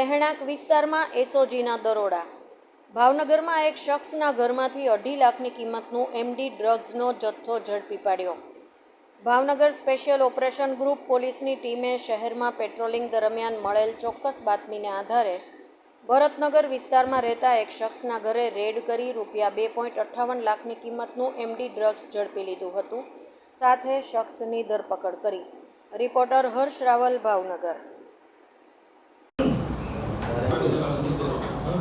રહેણાંક વિસ્તારમાં એસઓજીના દરોડા. ભાવનગરમાં એક શખ્સના ઘરમાંથી અઢી લાખની કિંમતનું એમડી ડ્રગ્સનો જથ્થો ઝડપી પાડ્યો. ભાવનગર સ્પેશિયલ ઓપરેશન ગ્રુપ પોલીસની ટીમે શહેરમાં પેટ્રોલિંગ દરમિયાન મળેલ ચોક્કસ બાતમીને આધારે ભરતનગર વિસ્તારમાં રહેતા એક શખ્સના ઘરે રેડ કરી રૂપિયા બે પોઈન્ટ અઠ્ઠાવન લાખની કિંમતનું એમડી ડ્રગ્સ ઝડપી લીધું હતું. સાથે શખ્સની ધરપકડ કરી. રિપોર્ટર હર્ષ રાવલ, ભાવનગર હું તો રેડી છું ભાઈ ક્યારનો છે જી સર. ઢીલા પડો.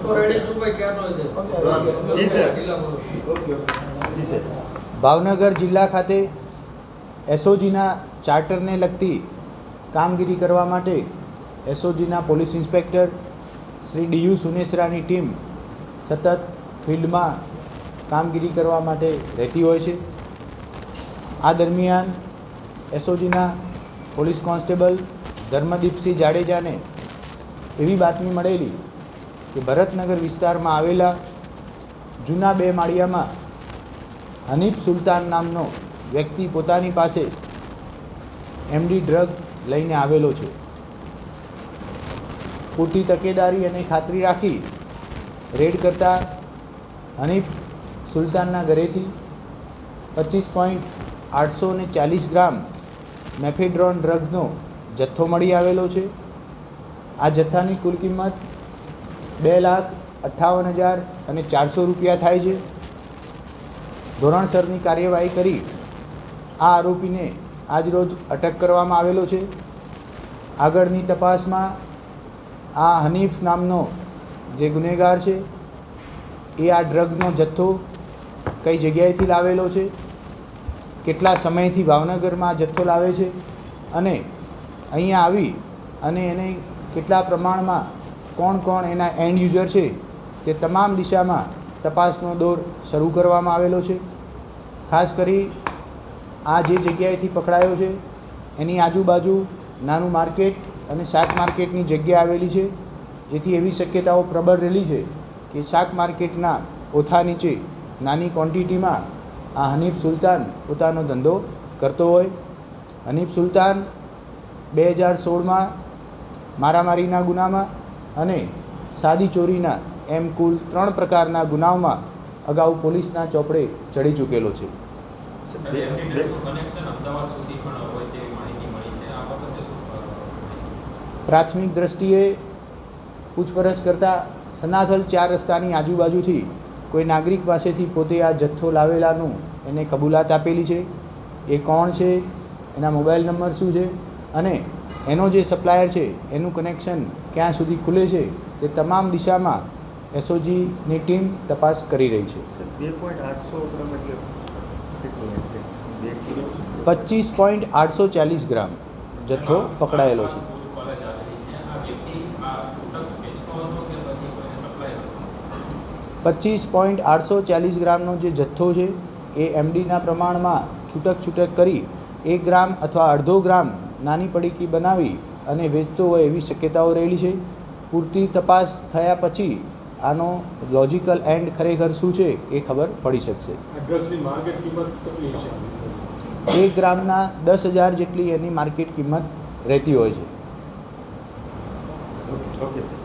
ભાવનગર જિલ્લા ખાતે એસઓજીના ચાર્ટરને લગતી કામગીરી કરવા માટે એસઓજીના પોલીસ ઇન્સ્પેક્ટર શ્રી ડીયુ સુનેસરાની ટીમ સતત ફિલ્ડમાં કામગીરી કરવા માટે રહેતી હોય છે. આ દરમિયાન એસઓજીના પોલીસ કોન્સ્ટેબલ ધર્મદીપસિંહ જાડેજાને એવી બાતમી મળેલી કે ભરતનગર વિસ્તારમાં આવેલા જૂના બે માળિયામાં હનીફ સુલતાન નામનો વ્યક્તિ પોતાની પાસે એમડી ડ્રગ લઈને આવેલો છે. પૂરતી તકેદારી અને ખાતરી રાખી રેડ કરતા હનીફ સુલતાનના ઘરેથી પચીસ પોઈન્ટ આઠસો ને ચાલીસ ગ્રામ મેફેડ્રોન ડ્રગ્સનો જથ્થો મળી આવેલો છે. આ જથ્થાની કુલ કિંમત બે લાખ અઠ્ઠાવન હજાર અને ચારસો રૂપિયા થાય છે. ધોરણસરની કાર્યવાહી કરી આ આરોપીને આજરોજ અટક કરવામાં આવેલો છે. આગળની તપાસમાં આ હનીફ નામનો જે ગુનેગાર છે, એ આ ડ્રગ્સનો જથ્થો કઈ જગ્યાએથી લાવેલો છે, કેટલા સમયથી ભાવનગરમાં જથ્થો લાવે છે અને અહીંયા આવી અને એને કેટલા પ્રમાણમાં કોણ કોણ એના એન્ડ યુઝર છે તે તમામ દિશામાં તપાસનો દોર શરૂ કરવામાં આવેલો છે. ખાસ કરી આ જે જગ્યાએથી પકડાયો છે, એની આજુબાજુ નાનું માર્કેટ અને શાક માર્કેટની જગ્યા આવેલી છે. જેથી એવી શક્યતાઓ પ્રબળ રહેલી છે કે શાક માર્કેટના ઓથા નીચે નાની ક્વોન્ટિટીમાં આ હનીફ સુલતાન પોતાનો ધંધો કરતો હોય. હનીફ સુલતાન બે હજાર સોળમાં મારામારીના ગુનામાં અને સાદી ચોરીના એમ કુલ ત્રણ પ્રકારના ગુનાઓમાં અગાઉ પોલીસના ચોપડે ચડી ચૂકેલો છે. પ્રાથમિક દ્રષ્ટિએ પૂછપરછ કરતાં સનાથલ ચાર રસ્તાની આજુબાજુથી કોઈ નાગરિક પાસેથી પોતે આ જથ્થો લાવેલાનું એને કબૂલાત આપેલી છે. એ કોણ છે? એના મોબાઈલ નંબર શું છે? અને એનો જે સપ્લાયર છે એનું કનેક્શન ક્યાં સુધી ખુલે છે તે તમામ દિશામાં એસઓજીની ટીમ તપાસ કરી રહી છે. પચીસ પોઈન્ટ આઠસો ચાલીસ ગ્રામ જથ્થો પકડાયેલો છે. પચીસ પોઈન્ટ આઠસો ચાલીસ ગ્રામનો જે જથ્થો છે એ એમડીના પ્રમાણમાં છૂટક છૂટક કરી એક ગ્રામ અથવા અડધો ગ્રામ નાની પડીકી બનાવી અને વેચતો હોય એવી શક્યતાઓ રહેલી છે. પૂરતી તપાસ થયા પછી આનો લોજિકલ એન્ડ ખરેખર શું છે એ ખબર પડી શકશે. એક ગ્રામના દસ હજાર જેટલી એની માર્કેટ કિંમત રહેતી હોય છે. Okay sir